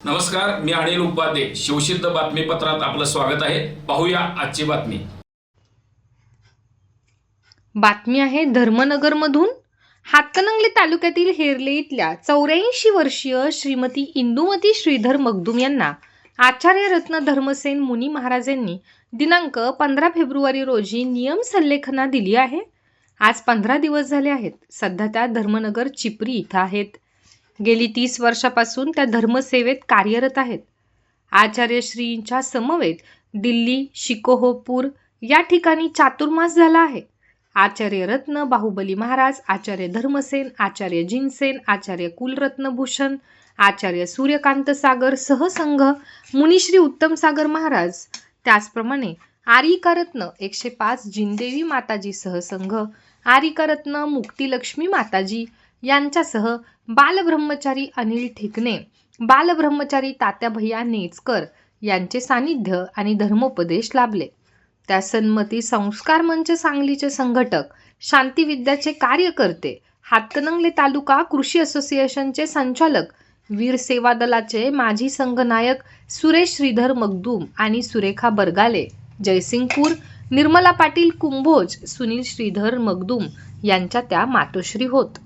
नमस्कार मी अनिल उपाध्ये. शिवसिद्ध बातमीपत्रात आपलं स्वागत आहे. पाहूया आजची बातमी. बातमी आहे धर्मनगरमधून. हातकणंगले तालुक्यातील हेरले इथल्या चौऱ्याऐंशी वर्षीय श्रीमती इंदुमती श्रीधर मगदुम यांना आचार्य रत्न धर्मसेन मुनी महाराजांनी दिनांक पंधरा फेब्रुवारी रोजी नियम संलेखना दिली आहे. आज पंधरा दिवस झाले आहेत. सध्या त्या धर्मनगर चिपरी इथं आहेत. गेली तीस वर्षापासून त्या धर्मसेवेत कार्यरत आहेत. आचार्य श्रींच्या समवेत दिल्ली शिकोहोपूर या ठिकाणी चातुर्मास झाला आहे. आचार्य रत्न बाहुबली महाराज आचार्य धर्मसेन आचार्य जिनसेन आचार्य कुलरत्न भूषण आचार्य सूर्यकांत सागर सहसंघ मुनिश्री उत्तम सागर महाराज. त्याचप्रमाणे आरिकारत्न एकशे पाच जिनदेवी माताजी सहसंघ आरिकारत्न मुक्तिलक्ष्मी माताजी यांच्यासह बालब्रह्मचारी अनिल ठिकणे. बालब्रह्मचारी तात्या भैया नेचकर यांचे सानिध्य आणि धर्मोपदेश लाभले. त्या सन्मती संस्कार मंच सांगलीचे संघटक शांतिविद्याचे कार्यकर्ते हातकणंगले तालुका कृषी असोसिएशनचे संचालक वीर सेवा दलाचे माजी संघनायक सुरेश श्रीधर मगदूम आणि सुरेखा बरगाले. जयसिंगपूर निर्मला पाटील कुंभोज सुनील श्रीधर मगदूम यांच्या त्या मातोश्री होत.